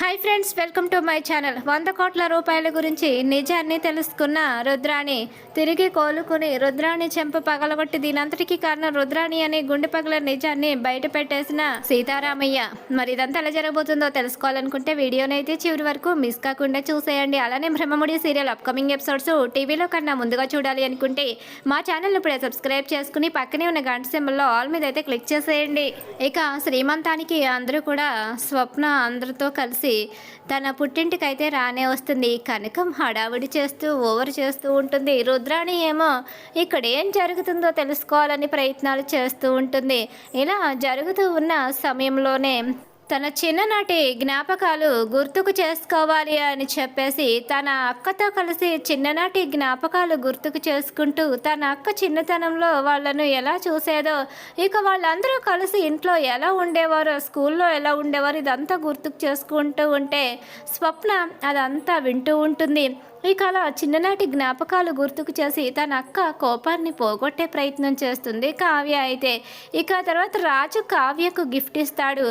Hi friends welcome to my channel వంద కోట్ల రూపాయల గురించి నిజాన్ని తెలుసుకున్న రుద్రాణి తిరిగి కోలుకుని రుద్రాణి చెంప పగలగొట్టి దీనంతటికీ కారణం రుద్రాణి అనే గుండె పగల నిజాన్ని బయట పెట్టేసిన సీతారామయ్య. మరి ఇదంతా ఎలా జరగబోతుందో తెలుసుకోవాలనుకుంటే వీడియోనైతే చివరి వరకు మిస్ కాకుండా చూసేయండి. అలానే బ్రహ్మముడి సీరియల్ అప్కమింగ్ ఎపిసోడ్స్ టీవీలో కన్నా ముందుగా చూడాలి అనుకుంటే మా ఛానల్ ఇప్పుడే సబ్స్క్రైబ్ చేసుకుని పక్కనే ఉన్న గంట సింబల్లో ఆల్ మీద అయితే క్లిక్ చేసేయండి. ఇక శ్రీమంతానికి అందరూ కూడా స్వప్న అందరితో కలిసి తన పుట్టింటికైతే రానే వస్తుంది. కనకం హడావిడి చేస్తూ ఓవర్ చేస్తూ ఉంటుంది. రుద్రాణి ఏమో ఇక్కడ ఏం జరుగుతుందో తెలుసుకోవాలని ప్రయత్నాలు చేస్తూ ఉంటుంది. ఇలా జరుగుతూ ఉన్న సమయంలోనే తన చిన్ననాటి జ్ఞాపకాలు గుర్తుకు చేసుకోవాలి అని చెప్పేసి తన అక్కతో కలిసి చిన్ననాటి జ్ఞాపకాలు గుర్తుకు చేసుకుంటూ తన అక్క చిన్నతనంలో వాళ్ళను ఎలా చూసేదో ఇక వాళ్ళందరూ కలిసి ఇంట్లో ఎలా ఉండేవారో స్కూల్లో ఎలా ఉండేవారు ఇదంతా గుర్తుకు చేసుకుంటూ ఉంటే స్వప్న అదంతా వింటూ ఉంటుంది. ఇక అలా చిన్ననాటి జ్ఞాపకాలు గుర్తుకు చేసి తన అక్క కోపాన్ని పోగొట్టే ప్రయత్నం చేస్తుంది కావ్య అయితే. ఇక తర్వాత రాజు కావ్యకు గిఫ్ట్ ఇస్తాడు.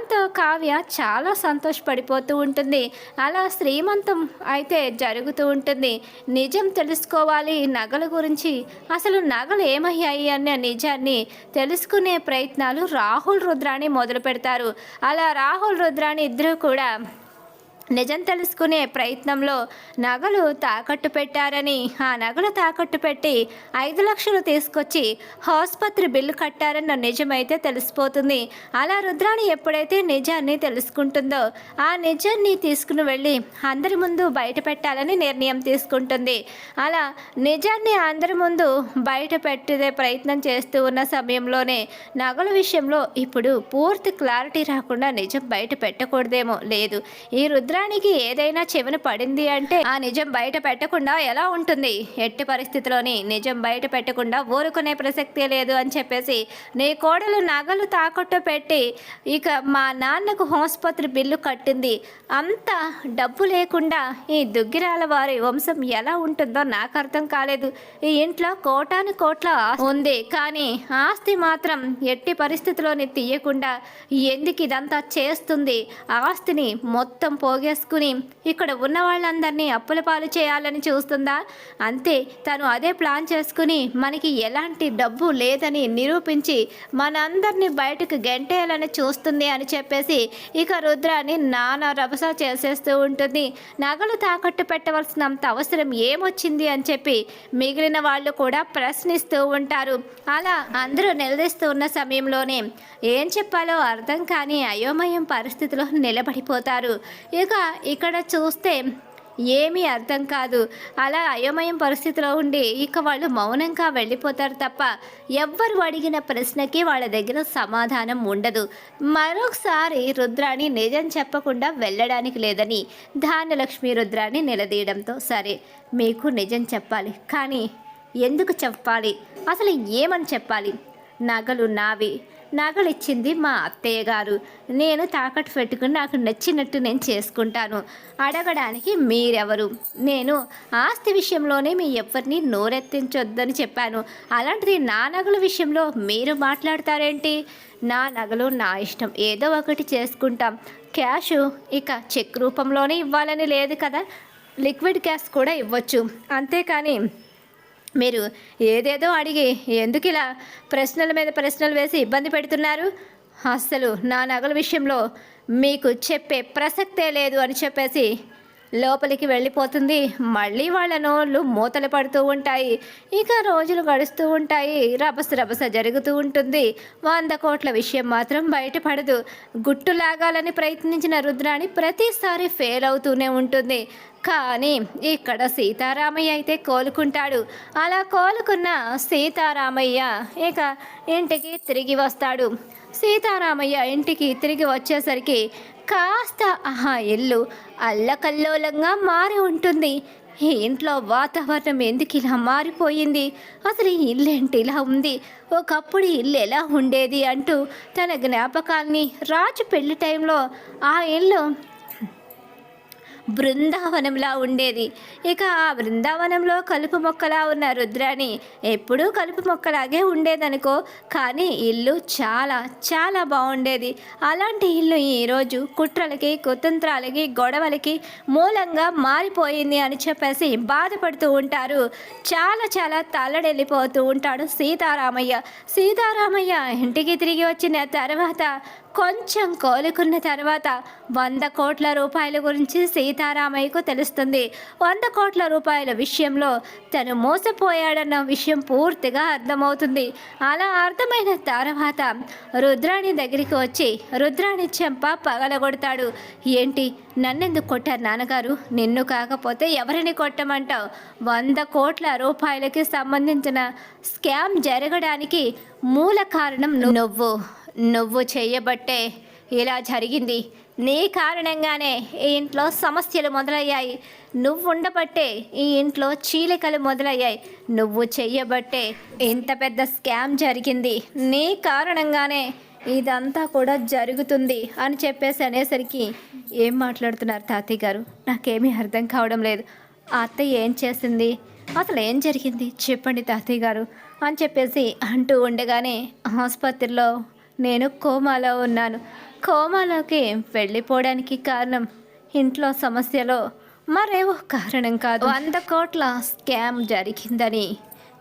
దాంతో కావ్య చాలా సంతోషపడిపోతూ ఉంటుంది. అలా శ్రీమంతం అయితే జరుగుతూ ఉంటుంది. నిజం తెలుసుకోవాలి నగల గురించి. అసలు నగలు ఏమయ్యాయి అనే నిజాన్ని తెలుసుకునే ప్రయత్నాలు రాహుల్ రుద్రాని మొదలు పెడతారు అలా రాహుల్ రుద్రాని ఇద్దరు కూడా నిజం తెలుసుకునే ప్రయత్నంలో నగలు తాకట్టు పెట్టారని ఆ నగలు తాకట్టు పెట్టి ఐదు లక్షలు తీసుకొచ్చి ఆసుపత్రి బిల్లు కట్టారన్న నిజమైతే తెలిసిపోతుంది. అలా రుద్రాణి ఎప్పుడైతే నిజాన్ని తెలుసుకుంటుందో ఆ నిజాన్ని తీసుకుని వెళ్ళి అందరి ముందు బయట పెట్టాలని నిర్ణయం తీసుకుంటుంది. అలా నిజాన్ని అందరి ముందు బయట పెట్టే ప్రయత్నం చేస్తూ ఉన్న సమయంలోనే నగల విషయంలో ఇప్పుడు పూర్తి క్లారిటీ రాకుండా నిజం బయట పెట్టకూడదేమో లేదు. ఈ రుద్ర నిజానికి ఏదైనా చెవిన పడింది అంటే ఆ నిజం బయట పెట్టకుండా ఎలా ఉంటుంది? ఎట్టి పరిస్థితిలోని నిజం బయట పెట్టకుండా ఊరుకునే ప్రసక్తే లేదు అని చెప్పేసి నీ కోడలు నగలు తాకట్టు పెట్టి ఇక మా నాన్నకు ఆసుపత్రి బిల్లు కట్టింది. అంత డబ్బు లేకుండా ఈ దుగ్గిరాల వారి వంశం ఎలా ఉంటుందో నాకు అర్థం కాలేదు. ఈ ఇంట్లో కోటాను కోట్ల ఉంది. కానీ ఆస్తి మాత్రం ఎట్టి పరిస్థితిలోని తీయకుండా ఎందుకు ఇదంతా చేస్తుంది? ఆస్తిని మొత్తం పోగేసుకుని ఇక్కడ ఉన్న వాళ్ళందరినీ అప్పుల పాలు చేయాలని చూస్తుందా? అంతే తను అదే ప్లాన్ చేసుకుని మనకి ఎలాంటి డబ్బు లేదని నిరూపించి మనందరినీ బయటకు గెంటేయాలని చూస్తుంది అని చెప్పేసి ఇక రుద్రాన్ని నానా రభస చేసేస్తూ ఉంటుంది. నగలు తాకట్టు పెట్టవలసినంత అవసరం ఏమొచ్చింది అని చెప్పి మిగిలిన వాళ్ళు కూడా ప్రశ్నిస్తూ ఉంటారు. అలా అందరూ నిలదీస్తూ ఉన్న సమయంలోనే ఏం చెప్పాలో అర్థం కాని అయోమయం పరిస్థితిలో నిలబడిపోతారు. ఇక ఇక్కడ చూస్తే ఏమీ అర్థం కాదు. అలా అయోమయం పరిస్థితిలో ఉండి ఇక వాళ్ళు మౌనంగా వెళ్ళిపోతారు తప్ప ఎవ్వరు అడిగిన ప్రశ్నకి వాళ్ళ దగ్గర సమాధానం ఉండదు. మరొకసారి రుద్రాణి నిజం చెప్పకుండా వెళ్ళడానికి లేదని ధాన్యలక్ష్మి రుద్రాన్ని నిలదీయడంతో సరే మీకు నిజం చెప్పాలి. కానీ ఎందుకు చెప్పాలి? అసలు ఏమని చెప్పాలి? నగలు నావి నగలిచ్చింది మా అత్తయ్య గారు. నేను తాకట్టు పెట్టుకుని నాకు నచ్చినట్టు నేను చేసుకుంటాను. అడగడానికి మీరెవరు? నేను ఆస్తి విషయంలోనే మీ ఎవరిని నోరెత్తించొద్దని చెప్పాను. అలాంటిది నా నగల విషయంలో మీరు మాట్లాడతారేంటి? నా నగలు నా ఇష్టం. ఏదో ఒకటి చేసుకుంటాం. క్యాష్ ఇక చెక్ రూపంలోనే ఇవ్వాలని లేదు కదా? లిక్విడ్ క్యాష్ కూడా ఇవ్వచ్చు. అంతేకాని మీరు ఏదేదో అడిగి ఎందుకు ఇలా ప్రశ్నల మీద ప్రశ్నలు వేసి ఇబ్బంది పెడుతున్నారు? అసలు నా నగల విషయంలో మీకు చెప్పే ప్రసక్తే లేదు అని చెప్పేసి లోపలికి వెళ్ళిపోతుంది. మళ్ళీ వాళ్ళ నోళ్ళు మూతలు పడుతూ ఉంటాయి. ఇక రోజులు గడుస్తూ ఉంటాయి. రభస రభస జరుగుతూ ఉంటుంది. వంద కోట్ల విషయం మాత్రం బయటపడదు. గుట్టు లాగాలని ప్రయత్నించిన రుద్రాణి ప్రతిసారి ఫెయిల్ అవుతూనే ఉంటుంది. కానీ ఇక్కడ సీతారామయ్య అయితే కోలుకుంటాడు. అలా కోలుకున్న సీతారామయ్య ఇక ఇంటికి తిరిగి వస్తాడు. సీతారామయ్య ఇంటికి తిరిగి వచ్చేసరికి కాస్త ఆ ఇల్లు అల్లకల్లోలంగా మారి ఉంటుంది. ఇంట్లో వాతావరణం ఎందుకు ఇలా మారిపోయింది? అసలు ఇల్లేంటి ఇలా ఉంది? ఒకప్పుడు ఇల్లు ఎలా ఉండేది అంటూ తన జ్ఞాపకాల్ని రాజు పెళ్ళి టైంలో ఆ ఇల్లు బృందావనంలా ఉండేది. ఇక ఆ బృందావనంలో కలుపు మొక్కలా ఉన్న రుద్రాణి ఎప్పుడూ కలుపు మొక్కలాగే ఉండేదనుకో కానీ ఇల్లు చాలా చాలా బాగుండేది. అలాంటి ఇల్లు ఈరోజు కుట్రలకి కుతంత్రాలకి గొడవలకి మూలంగా మారిపోయింది అని చెప్పేసి బాధపడుతూ ఉంటారు. చాలా చాలా తల్లడెళ్ళిపోతూ ఉంటాడు సీతారామయ్య. సీతారామయ్య ఇంటికి తిరిగి వచ్చిన తర్వాత కొంచెం కోలుకున్న తర్వాత వంద కోట్ల రూపాయల గురించి సీతారామయ్యకు తెలుస్తుంది. వంద కోట్ల రూపాయల విషయంలో తను మోసపోయాడన్న విషయం పూర్తిగా అర్థమవుతుంది. అలా అర్థమైన తర్వాత రుద్రాణి దగ్గరికి వచ్చి రుద్రాణి చెంప పగలగొడతాడు. ఏంటి? నన్నెందుకు కొట్టారు నాన్నగారు? నిన్ను కాకపోతే ఎవరిని కొట్టమంటావు? వంద కోట్ల రూపాయలకి సంబంధించిన స్కామ్ జరగడానికి మూల కారణం నువ్వు. నువ్వు చేయబట్టే ఇలా జరిగింది. నీ కారణంగానే ఈ ఇంట్లో సమస్యలు మొదలయ్యాయి. నువ్వు ఉండబట్టే ఈ ఇంట్లో చీలికలు మొదలయ్యాయి. నువ్వు చెయ్యబట్టే ఇంత పెద్ద స్కామ్ జరిగింది. నీ కారణంగానే ఇదంతా కూడా జరుగుతుంది అని చెప్పేసి అనేసరికి ఏం మాట్లాడుతున్నారు తాతయ్య గారు? నాకేమీ అర్థం కావడం లేదు. ఆ అత్తయ్య ఏం చేసింది? అసలు ఏం జరిగింది? చెప్పండి తాతయ్య గారు అని చెప్పేసి అంటూ ఉండగానే ఆసుపత్రిలో నేను కోమాలో ఉన్నాను. కోమాలోకి వెళ్ళిపోవడానికి కారణం ఇంట్లో సమస్యలో మరేవో కారణం కాదు. వంద కోట్ల స్కామ్ జరిగిందని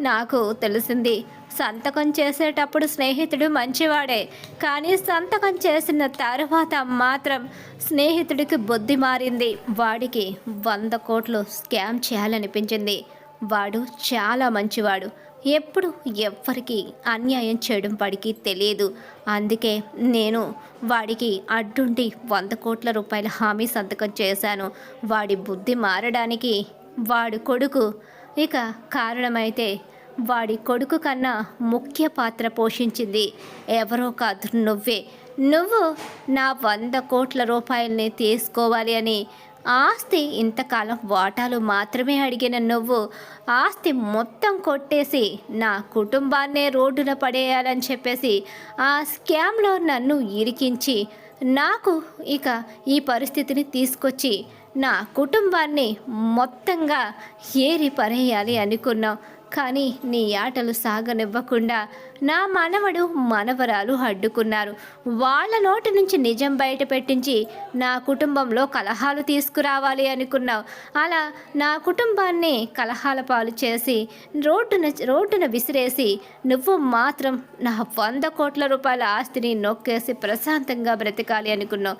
నాకు తెలిసింది. సంతకం చేసేటప్పుడు స్నేహితుడు మంచివాడే కానీ సంతకం చేసిన తర్వాత మాత్రం స్నేహితుడికి బుద్ధి మారింది. వాడికి వంద కోట్లు స్కామ్ చేయాలనిపించింది. వాడు చాలా మంచివాడు. ఎప్పుడు ఎవ్వరికి అన్యాయం చేయడం వాడికి తెలియదు. అందుకే నేను వాడికి అడ్డుండి వంద కోట్ల రూపాయల హామీ సంతకం చేశాను. వాడి బుద్ధి మారడానికి వాడి కొడుకు ఇక కారణమైతే వాడి కొడుకు కన్నా ముఖ్య పాత్ర పోషించింది. ఎవరో కాదు నువ్వే. నువ్వు నా వంద కోట్ల రూపాయలని తీసుకోవాలి అని ఆస్తి ఇంతకాలం వాటాలు మాత్రమే అడిగిన నువ్వు ఆస్తి మొత్తం కొట్టేసి నా కుటుంబాన్నే రోడ్డున పడేయాలని చెప్పేసి ఆ స్కామ్లో నన్ను ఇరికించి నాకు ఇక ఈ పరిస్థితిని తీసుకొచ్చి నా కుటుంబాన్ని మొత్తంగా ఏరి పరేయాలి అనుకున్నావు. కానీ నీ ఆటలు సాగనివ్వకుండా నా మనవడు మనవరాలు అడ్డుకున్నారు. వాళ్ళ నోటి నుంచి నిజం బయట పెట్టించి నా కుటుంబంలో కలహాలు తీసుకురావాలి అనుకున్నావు. అలా నా కుటుంబాన్ని కలహాల పాలు చేసి రోడ్డున రోడ్డున విసిరేసి నువ్వు మాత్రం నా వంద కోట్ల రూపాయల ఆస్తిని నొక్కేసి ప్రశాంతంగా బ్రతకాలి అనుకున్నావు.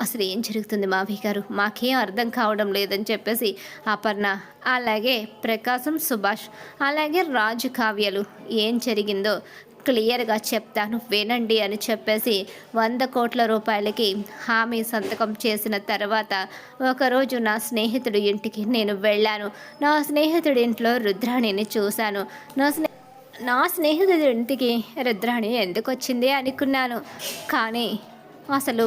అసలు ఏం జరుగుతుంది మావయ్య గారు? మాకేం అర్థం కావడం లేదని చెప్పేసి అపర్ణ అలాగే ప్రకాశం సుభాష్ అలాగే రాజు కావ్యలు ఏం జరిగిందో క్లియర్గా చెప్తాను వినండి అని చెప్పేసి వంద కోట్ల రూపాయలకి హామీ సంతకం చేసిన తర్వాత ఒకరోజు నా స్నేహితుడి ఇంటికి నేను వెళ్ళాను. నా స్నేహితుడి ఇంట్లో రుద్రాణిని చూశాను. నా స్నే నా స్నేహితుడి ఇంటికి రుద్రాణి ఎందుకు వచ్చింది అనుకున్నాను. కానీ అసలు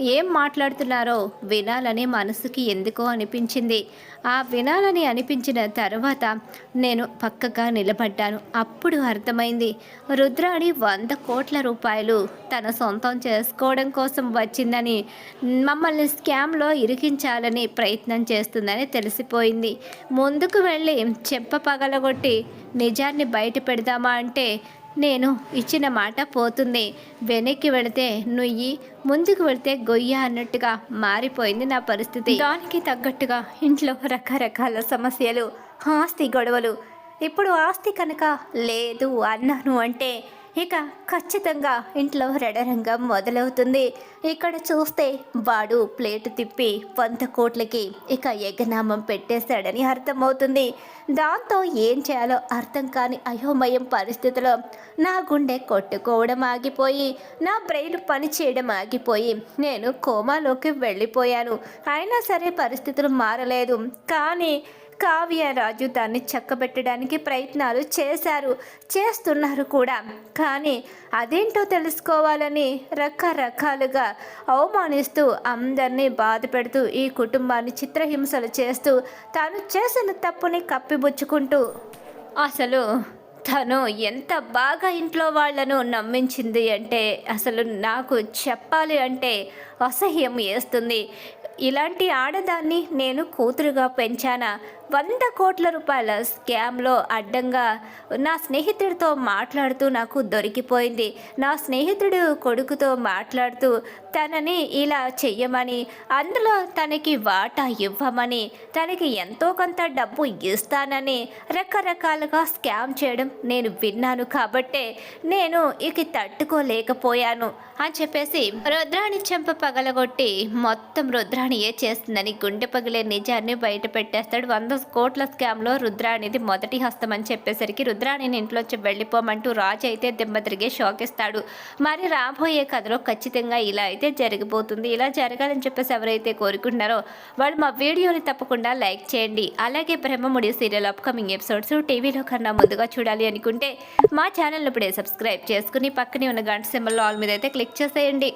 ఏం మాట్లాడుతున్నారో వినాలని మనసుకి ఎందుకో అనిపించింది. ఆ వినాలని అనిపించిన తర్వాత నేను పక్కగా నిలబడ్డాను. అప్పుడు అర్థమైంది రుద్రాణి వంద కోట్ల రూపాయలు తన సొంతం చేసుకోవడం కోసం వచ్చిందని మమ్మల్ని స్కామ్లో ఇరికించాలని ప్రయత్నం చేస్తుందని తెలిసిపోయింది. ముందుకు వెళ్ళి చెప్ప పగలగొట్టి నిజాన్ని బయట పెడదామా అంటే నేను ఇచ్చిన మాట పోతుంది. వెనక్కి వెళితే నుయ్యి ముందుకు వెళితే గొయ్య అన్నట్టుగా మారిపోయింది నా పరిస్థితి. దానికి తగ్గట్టుగా ఇంట్లో రకరకాల సమస్యలు ఆస్తి గొడవలు. ఇప్పుడు ఆస్తి కనుక లేదు అన్నాను అంటే ఇక ఖచ్చితంగా ఇంట్లో రెడరంగం మొదలవుతుంది. ఇక్కడ చూస్తే వాడు ప్లేటు తిప్పి వంద కోట్లకి ఇక యజ్ఞనామం పెట్టేశాడని అర్థమవుతుంది. దాంతో ఏం చేయాలో అర్థం కాని అయోమయం పరిస్థితిలో నా గుండె కొట్టుకోవడం ఆగిపోయి నా బ్రెయిన్ పని చేయడం ఆగిపోయి నేను కోమాలోకి వెళ్ళిపోయాను. అయినా సరే పరిస్థితులు మారలేదు. కానీ కావ్య రాజు దాన్ని చక్కబెట్టడానికి ప్రయత్నాలు చేశారు చేస్తున్నారు కూడా. కానీ అదేంటో తెలుసుకోవాలని రకరకాలుగా అవమానిస్తూ అందరినీ బాధ పెడుతూ ఈ కుటుంబాన్ని చిత్రహింసలు చేస్తూ తాను చేసిన తప్పుని కప్పిబుచ్చుకుంటూ అసలు తను ఎంత బాగా ఇంట్లో వాళ్ళను నమ్మించింది అంటే అసలు నాకు చెప్పాలి అంటే అసహ్యం వేస్తుంది. ఇలాంటి ఆడదాన్ని నేను కూతురుగా పెంచానా? వంద కోట్ల రూపాయల స్కామ్లో అడ్డంగా నా స్నేహితుడితో మాట్లాడుతూ నాకు దొరికిపోయింది. నా స్నేహితుడు కొడుకుతో మాట్లాడుతూ తనని ఇలా చెయ్యమని అందులో తనకి వాటా ఇవ్వమని తనకి ఎంతో కొంత డబ్బు ఇస్తానని రకరకాలుగా స్కామ్ చేయడం నేను విన్నాను కాబట్టే నేను ఇక తట్టుకోలేకపోయాను అని చెప్పేసి రుద్రాణి చెంప పగలగొట్టి మొత్తం రుద్రాణి రుద్రాణియే చేస్తుందని గుండె పగిలే నిజాన్ని బయట పెట్టేస్తాడు. వంద కోట్ల స్కామ్లో రుద్రాణిది మొదటి హస్తం అని చెప్పేసరికి రుద్రాణిని ఇంట్లోంచి వెళ్ళిపోమంటూ రాజు అయితే దెబ్బ తిరిగే షాక్ ఇస్తాడు మరి రాబోయే కథలో ఖచ్చితంగా ఇలా అయితే జరిగిపోతుంది ఇలా జరగాలని చెప్పేసి ఎవరైతే కోరుకుంటున్నారో వాళ్ళు మా వీడియోని తప్పకుండా లైక్ చేయండి. అలాగే బ్రహ్మముడి సీరియల్ అప్కమింగ్ ఎపిసోడ్స్ టీవీలో కన్నా ముందుగా చూడాలి అనుకుంటే మా ఛానల్ ఇప్పుడే సబ్స్క్రైబ్ చేసుకుని పక్కనే ఉన్న గంట సింబల్ ఆల్ మీద అయితే క్లిక్ చేసేయండి.